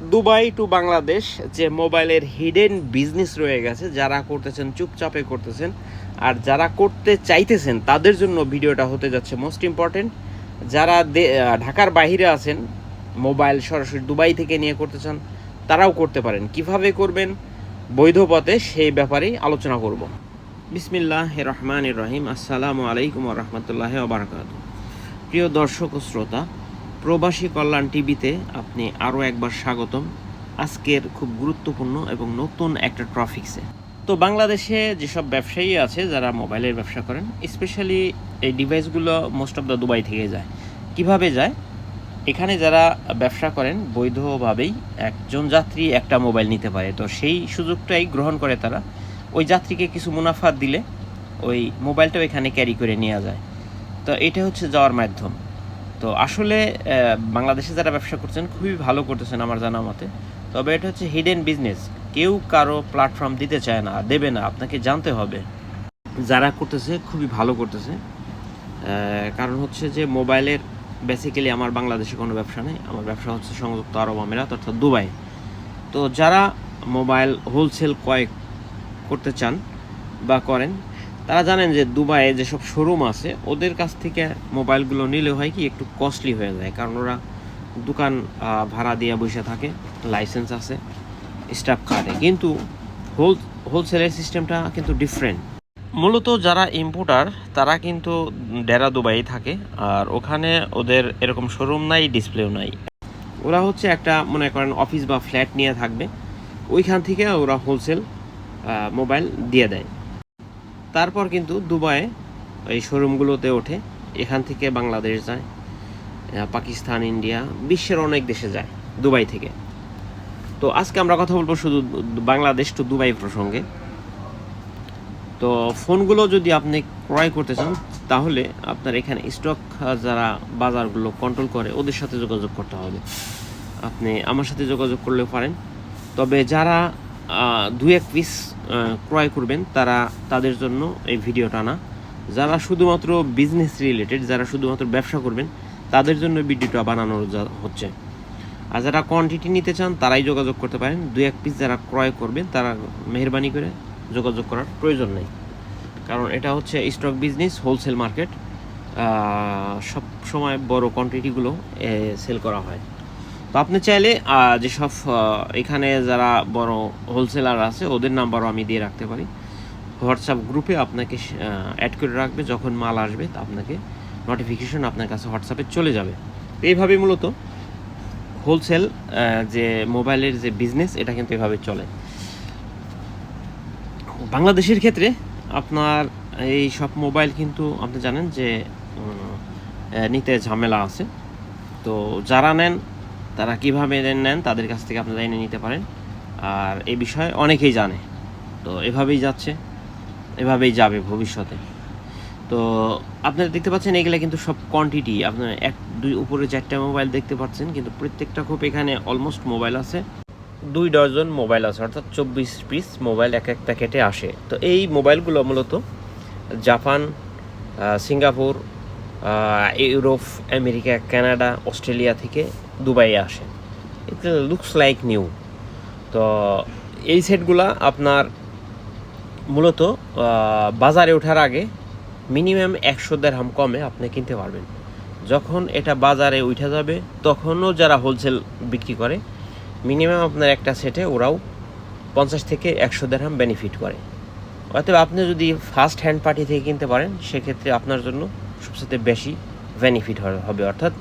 Dubai two Bangladesh যে মোবাইলের hidden business রয়ে গেছে, যারা করতেছেন, চুপচাপে করতেছেন, আর যারা করতে চাইতেছেন, তাদের জন্য ভিডিওটা হতে যাচ্ছে মোস্ট ইম্পর্টেন্ট যারা ঢাকার বাইরে আছেন, মোবাইল সরাসরি দুবাই থেকে নিয়ে করতে চান, তারাও করতে পারেন। কীভাবে করবেন? বৈধ পথে সেই ব্যাপারেই আলোচনা করব। বিসমিল্লাহ রহমান রহিম। আসসালামু আলাইকুম রহমতুল্লাহ বারাকাত প্রিয় দর্শক ও শ্রোতা প্রবাসী কল্যাণ টিভিতে আপনি আরও একবার স্বাগতম। আজকের খুব গুরুত্বপূর্ণ এবং নতুন একটা ট্রফিক্সে। তো বাংলাদেশে যেসব ব্যবসায়ী আছে যারা মোবাইলের ব্যবসা করেন স্পেশালি এই ডিভাইসগুলো মোস্ট অফ দ্য দুবাই থেকে যায়। কীভাবে যায়? এখানে যারা ব্যবসা করেন, বৈধভাবেই একজন যাত্রী একটা মোবাইল নিতে পারে। তো সেই সুযোগটাই গ্রহণ করে তারা। ওই যাত্রীকে কিছু মুনাফা দিলে ওই মোবাইলটাও এখানে ক্যারি করে নেওয়া যায়। তো এটা হচ্ছে যাওয়ার মাধ্যম। তো আসলে বাংলাদেশে যারা ব্যবসা করছেন, খুবই ভালো করতেছেন আমার জানা মতে। তবে এটা হচ্ছে হিডেন বিজনেস কেউ কারও প্ল্যাটফর্ম দিতে চায় না, দেবে না, আপনাকে জানতে হবে। যারা করতেছে, খুবই ভালো করতেছে। কারণ হচ্ছে যে, মোবাইলের বেসিক্যালি আমার বাংলাদেশে কোনো ব্যবসা নেই। আমার ব্যবসা হচ্ছে সংযুক্ত আরব আমিরাত অর্থাৎ দুবাই। তো যারা মোবাইল হোলসেল ক্রয় করতে চান বা করেন তারা জানেন যে দুবাইয়ে যেসব শোরুম আছে, ওদের কাছ থেকে মোবাইলগুলো নিলে হয় কি একটু কস্টলি হয়ে যায়। কারণ ওরা দোকান ভাড়া দিয়ে বসে থাকে লাইসেন্স আছে স্টাফ খাটে কিন্তু হোল হোলসেলের সিস্টেমটা কিন্তু ডিফারেন্ট মূলত যারা ইম্পোর্টার তারা কিন্তু ডেরা দুবাই থাকে, আর ওখানে ওদের এরকম শোরুম নাই ডিসপ্লেও নাই। ওরা হচ্ছে একটা, মনে করেন অফিস বা ফ্ল্যাট নিয়ে থাকবে। ওইখান থেকে ওরা হোলসেল মোবাইল দিয়ে দেয়। তারপর কিন্তু দুবাইয়ে এই শোরুমগুলোতে ওঠে। এখান থেকে বাংলাদেশ যায় পাকিস্তান, ইন্ডিয়া, বিশ্বের অনেক দেশে যায় দুবাই থেকে। তো আজকে আমরা কথা বলব শুধু বাংলাদেশ টু দুবাই প্রসঙ্গে। তো ফোনগুলো যদি আপনি ক্রয় করতে চান, তাহলে আপনার এখানে স্টক যারা বাজারগুলো কন্ট্রোল করে, ওদের সাথে যোগাযোগ করতে হবে। আপনি আমার সাথে যোগাযোগ করলেও পারেন। তবে যারা দু এক পিস ক্রয় করবেন তারা তাদের জন্য এই ভিডিওটা না যারা শুধুমাত্র বিজনেস রিলেটেড যারা শুধুমাত্র ব্যবসা করবেন, তাদের জন্য ভিডিওটা বানানো যা- হচ্ছে। আর যারা কোয়ান্টিটি নিতে চান, তারাই যোগাযোগ করতে পারেন। দু এক পিস যারা ক্রয় করবেন, তারা মেহরবানি করে যোগাযোগ করার প্রয়োজন নেই। কারণ এটা হচ্ছে স্টক বিজনেস হোলসেল মার্কেট সব সময় বড় কোয়ান্টিটিগুলো সেল করা হয়। তো আপনি চাইলে যেসব এখানে যারা বড় হোলসেলার আছে, ওদের নাম্বারও আমি দিয়ে রাখতে পারি। হোয়াটসঅ্যাপ গ্রুপে আপনাকে অ্যাড করে রাখবে। যখন মাল আসবে, তা আপনাকে নোটিফিকেশন আপনার কাছে হোয়াটসঅ্যাপে চলে যাবে। তো এইভাবে মূলত হোলসেল যে মোবাইলের যে বিজনেস এটা কিন্তু এভাবে চলে। বাংলাদেশের ক্ষেত্রে আপনার এই সব মোবাইল কিন্তু আপনি জানেন যে নিতে ঝামেলা আছে। তো যারা নেন তারা কীভাবে নেন, তাদের কাছ থেকে আপনারা এনে নিতে পারেন। আর এই বিষয়ে অনেকেই জানে। তো এভাবেই যাচ্ছে, এভাবেই যাবে ভবিষ্যতে। তো আপনারা দেখতে পাচ্ছেন, এগুলো কিন্তু সব কোয়ান্টিটি আপনার এক, দুই, উপরে চারটা মোবাইল দেখতে পাচ্ছেন, কিন্তু প্রত্যেকটা খুব এখানে অলমোস্ট মোবাইল আছে। দুই ডজন মোবাইল আছে, অর্থাৎ চব্বিশ পিস মোবাইল এক একটা কেটে আসে। তো এই মোবাইলগুলো মূলত Japan Singapore Europe, America, Canada, Australia থেকে দুবাইয়ে আসে। ইট লুকস লাইক নিউ তো এই সেটগুলা আপনার মূলত বাজারে ওঠার আগে মিনিমাম একশো দেড়হাম কমে আপনি কিনতে পারবেন। যখন এটা বাজারে উঠে যাবে, তখনও যারা হোলসেল বিক্রি করে, মিনিমাম আপনার একটা সেটে ওরাও পঞ্চাশ থেকে একশো দেড়হাম বেনিফিট করে। অতএব আপনি যদি ফার্স্ট হ্যান্ড পার্টি থেকে কিনতে পারেন, সেক্ষেত্রে আপনার জন্য সবচেয়ে বেশি বেনিফিট হবে। অর্থাৎ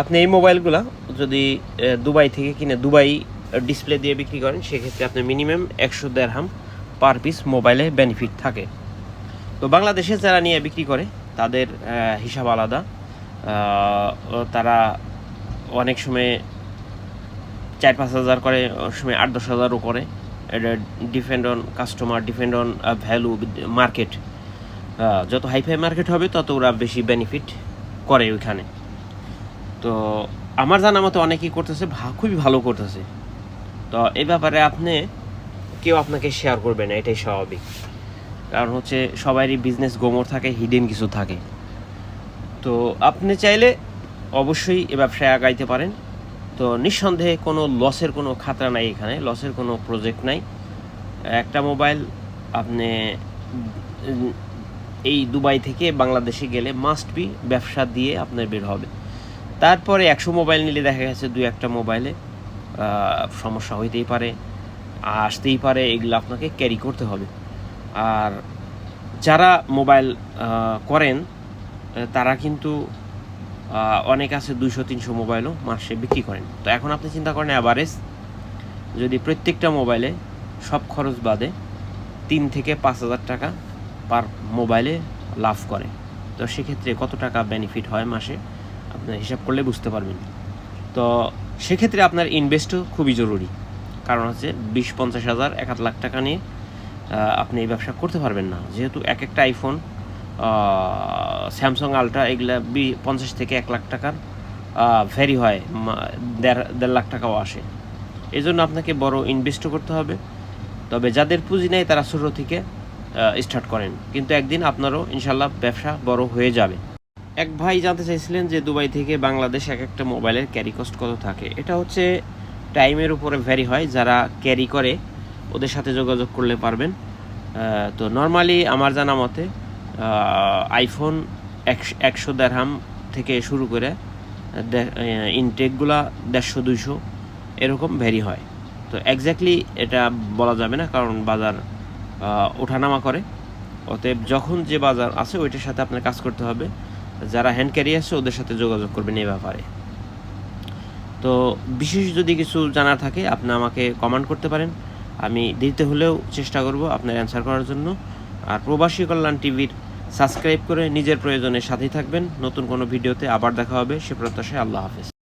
আপনি এই মোবাইলগুলো যদি দুবাই থেকে কিনে দুবাই ডিসপ্লে দিয়ে বিক্রি করেন, সেক্ষেত্রে আপনি মিনিমাম একশো দেড়হাম পার পিস মোবাইলে বেনিফিট থাকে। তো বাংলাদেশে যারা নিয়ে বিক্রি করে, তাদের হিসাব আলাদা। তারা অনেক সময় চার পাঁচ হাজার করে, অনেক সময় আট দশ হাজারও করে। এটা depend on customer depend on value market যত হাইফাই মার্কেট হবে, তত ওরা বেশি বেনিফিট করে ওইখানে। তো আমার জানা মতো অনেকেই করতেছে খুবই ভালো করতেছে। তো এই ব্যাপারে আপনি কেউ আপনাকে শেয়ার করবে না, এটাই স্বাভাবিক। কারণ হচ্ছে সবারই বিজনেস গোমর থাকে হিডেন কিছু থাকে। তো আপনি চাইলে অবশ্যই এ ব্যবসায় আগাইতে পারেন। তো নিঃসন্দেহে কোনো লসের কোনো খাতরা নাই এখানে লসের কোনো প্রজেক্ট নাই। একটা মোবাইল আপনি এই দুবাই থেকে বাংলাদেশে গেলে মাস্ট বি ব্যবসা দিয়ে আপনার বের হবে। তারপরে একশো মোবাইল নিলে দেখা গেছে দু একটা মোবাইলে সমস্যা হইতেই পারে, আসতেই পারে, এগুলো আপনাকে ক্যারি করতে হবে। আর যারা মোবাইল করেন, তারা কিন্তু অনেক আছে দুইশো, তিনশো মোবাইলও মাসে বিক্রি করেন। তো এখন আপনি চিন্তা করেন অ্যাভারেজ যদি প্রত্যেকটা মোবাইলে সব খরচ বাদে তিন থেকে পাঁচ হাজার টাকা পার মোবাইলে লাভ করে। তো সেক্ষেত্রে কত টাকা বেনিফিট হয় মাসে? আপনার হিসাব করলে বুঝতে পারবেন। তো সেক্ষেত্রে আপনার ইনভেস্টও খুবই জরুরি। কারণ হচ্ছে বিশ, পঞ্চাশ হাজার, এক আধ লাখ টাকা নিয়ে আপনি এই ব্যবসা করতে পারবেন না। যেহেতু এক একটা আইফোন স্যামসাং আলট্রা এগুলা বি, পঞ্চাশ থেকে এক লাখ টাকার ভ্যারি হয়। দেড় দেড় লাখ টাকাও আসে। এই জন্য আপনাকে বড় ইনভেস্টও করতে হবে। তবে যাদের পুঁজি নেই তারা ছোটো থেকে স্টার্ট করেন। কিন্তু একদিন আপনারও ইনশাল্লাহ ব্যবসা বড় হয়ে যাবে। এক ভাই জানতে চাইছিলেন যে দুবাই থেকে বাংলাদেশ এক একটা মোবাইলের ক্যারি কস্ট কত থাকে। এটা হচ্ছে টাইমের উপরে ভ্যারি হয়, যারা ক্যারি করে ওদের সাথে যোগাযোগ করলে পারবেন। তো নর্মালি আমার জানা মতে আইফোন একশো দেড়হাম থেকে শুরু করে ইনটেকগুলা দেড়শো, দুইশো এরকম ভ্যারি হয়। তো এক্স্যাক্টলি এটা বলা যাবে না, কারণ বাজার ওঠানামা করে। অতএব যখন যে বাজার আছে, ওইটার সাথে আপনার কাজ করতে হবে। যারা হ্যান্ড ক্যারি আছে, ওদের সাথে যোগাযোগ করবেন এই ব্যাপারে। তো বিশেষ যদি কিছু জানা থাকে, আপনি আমাকে কমান্ড করতে পারেন। আমি দিতে হলেও চেষ্টা করব আপনার অ্যান্সার করার জন্য। আর প্রবাসী কল্যাণ টিভির সাবস্ক্রাইব করে নিজের প্রয়োজনের সাথেই থাকবেন। নতুন কোনো ভিডিওতে আবার দেখা হবে। সে প্রত্যাশায় আল্লাহ হাফেজ।